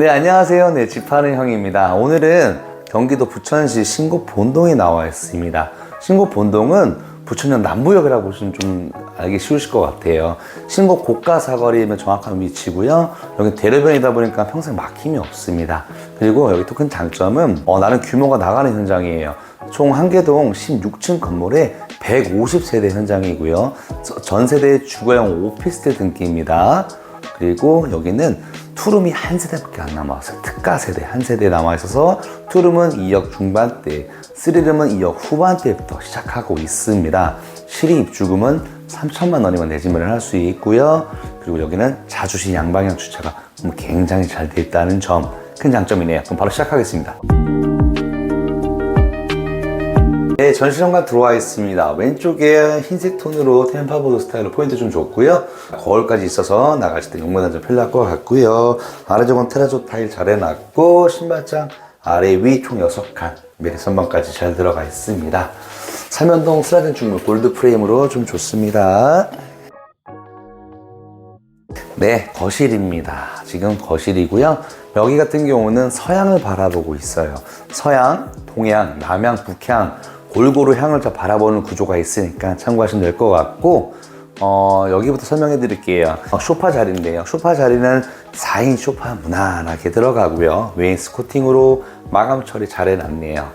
네, 안녕하세요. 네, 집하는 형입니다. 오늘은 경기도 부천시 신곡 본동에 나와 있습니다. 신곡 본동은 부천역 남부역이라고 보시면 좀 알기 쉬우실 것 같아요. 신곡 고가 사거리면 정확한 위치고요. 여기 대로변이다 보니까 평생 막힘이 없습니다. 그리고 여기 또 큰 장점은 어, 나는 규모가 나가는 현장이에요. 총 한 개동 16층 건물에 150세대 현장이고요. 저- 전 세대 주거용 오피스텔 등기입니다. 그리고 여기는 투룸이 한 세대밖에 안 남아서 특가 세대 한 세대 남아 있어서 투룸은 2억 중반대, 쓰리룸은 2억 후반대부터 시작하고 있습니다. 실이 입주금은 3천만 원이면 내지면을 할 수 있고요. 그리고 여기는 자주시 양방향 주차가 굉장히 잘 돼 있다는 점 큰 장점이네요. 그럼 바로 시작하겠습니다. 네, 전시장관 들어와 있습니다. 왼쪽에 흰색 톤으로 템파보드 스타일로 포인트 좀 줬고요. 거울까지 있어서 나가실 때 용모단 좀 편리할 것 같고요. 아래쪽은 테라조 타일 잘 해놨고 신발장 아래 위 총 6칸 메리 선반까지 잘 들어가 있습니다. 삼연동 슬라이딩 중물 골드 프레임으로 좀 좋습니다. 네, 거실입니다. 지금 거실이고요. 여기 같은 경우는 서양을 바라보고 있어요. 서양, 동양, 남양, 북향 골고루 향을 다 바라보는 구조가 있으니까 참고하시면 될 것 같고 어, 여기부터 설명해 드릴게요. 어, 소파 자리인데요. 소파 자리는 4인 소파 무난하게 들어가고요. 웨인스 코팅으로 마감 처리 잘 해놨네요.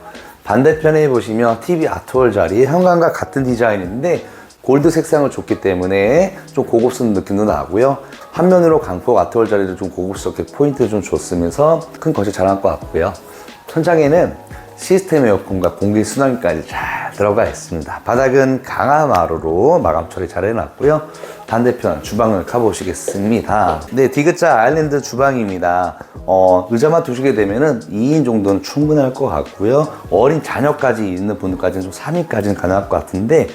반대편에 보시면 TV 아트월 자리 현관과 같은 디자인인데 골드 색상을 줬기 때문에 좀 고급스러운 느낌도 나고요. 한 면으로 강폭 아트월 자리도 좀 고급스럽게 포인트 좀 줬으면서 큰 거실 잘한 것 같고요. 천장에는 시스템 에어컨과 공기 순환기까지 잘 들어가 있습니다. 바닥은 강화마루로 마감 처리 잘 해놨고요. 반대편 주방을 가보시겠습니다. 네, 디귿자 아일랜드 주방입니다. 어, 의자만 두시게 되면은 2인 정도는 충분할 것 같고요. 어린 자녀까지 있는 분들까지는 좀 3인까지는 가능할 것 같은데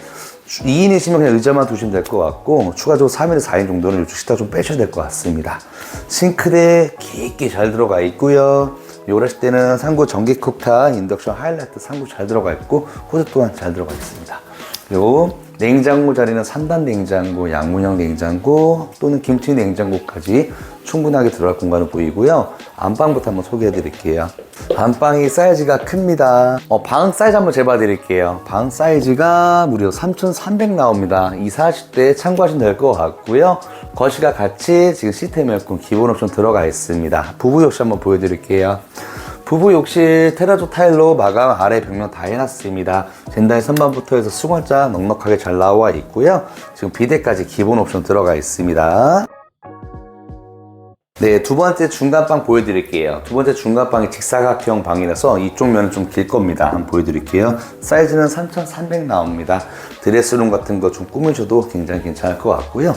2인이시면 그냥 의자만 두시면 될 것 같고 추가적으로 3인, 4인 정도는 이쪽 식탁 좀 빼셔야 될 것 같습니다. 싱크대 깊게 잘 들어가 있고요. 요리하실 때는 상구 전기 쿡탑, 인덕션 하이라이트 상구 잘 들어가 있고 호스 또한 잘 들어가 있습니다. 그리고 냉장고 자리는 3단 냉장고, 양문형 냉장고 또는 김치 냉장고까지 충분하게 들어갈 공간을 보이고요. 안방부터 한번 소개해 드릴게요. 안방이 사이즈가 큽니다. 어, 방 사이즈 한번 재봐 드릴게요. 방 사이즈가 무려 3,300 나옵니다. 이 40대 참고하시면 될 것 같고요. 거실과 같이 지금 시스템 에어컨 기본 옵션 들어가 있습니다. 부부 욕실 한번 보여드릴게요. 부부 욕실 테라조 타일로 마감 아래 벽면 다 해놨습니다. 젠다의 선반부터 해서 수건자 넉넉하게 잘 나와 있고요. 지금 비데까지 기본 옵션 들어가 있습니다. 네, 두 번째 중간방 보여드릴게요. 두 번째 중간방이 직사각형 방이라서 이쪽 면은 좀 길 겁니다. 한번 보여드릴게요. 사이즈는 3,300 나옵니다. 드레스룸 같은 거 좀 꾸미셔도 굉장히 괜찮을 것 같고요.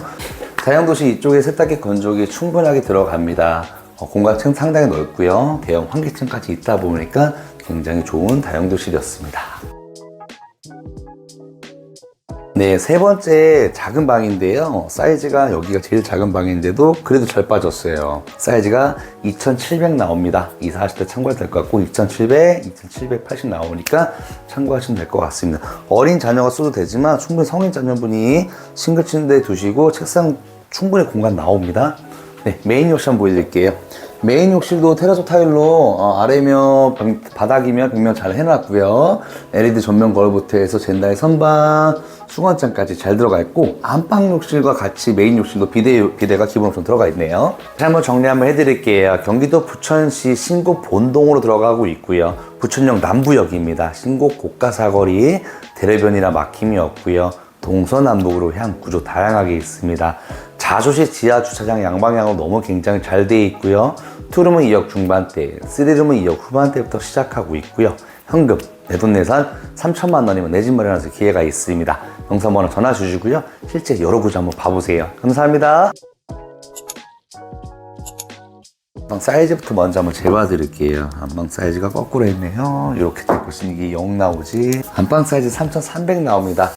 다용도실 이쪽에 세탁기 건조기 충분하게 들어갑니다. 어, 공간 층 상당히 넓고요. 대형 환기층까지 있다 보니까 굉장히 좋은 다용도실이었습니다. 네, 세 번째 작은 방인데요. 사이즈가 여기가 제일 작은 방인데도 그래도 잘 빠졌어요. 사이즈가 2700 나옵니다. 이 40대 참고하셔도 될 것 같고 2700, 2780 나오니까 참고하시면 될 것 같습니다. 어린 자녀가 써도 되지만 충분히 성인 자녀분이 싱글 침대 두시고 책상 충분히 공간 나옵니다. 네, 메인 욕실 한번 보여드릴게요. 메인 욕실도 테라조 타일로 어, 아래면 방- 바닥이면 벽면 잘 해놨고요. LED 전면 해서 젠다의 선반, 수건장까지 잘 들어가 있고 안방 욕실과 같이 메인 욕실도 비대 비대가 기본 옵션 들어가 있네요. 다시 한번 정리 한번 해드릴게요. 경기도 부천시 신곡 본동으로 들어가고 있고요. 부천역 남부역입니다. 신곡 고가 사거리 대래변이나 막힘이 없고요. 동서남북으로 향 구조 다양하게 있습니다. 자주시 지하 주차장 양방향으로 너무 굉장히 잘돼 있고요. 투룸은 2억 중반대, 쓰리룸은 2억 후반대부터 시작하고 있고요. 현금, 내돈내산 3천만 원이면 내 집 마련하실 기회가 있습니다. 영상 번호 전화 주시고요. 실제 여러 구조 한번 봐보세요. 감사합니다. 사이즈부터 먼저 한번 재봐 드릴게요. 안방 사이즈가 거꾸로 있네요. 이렇게 되고 있으니 이게 0 나오지. 안방 사이즈 3,300 나옵니다.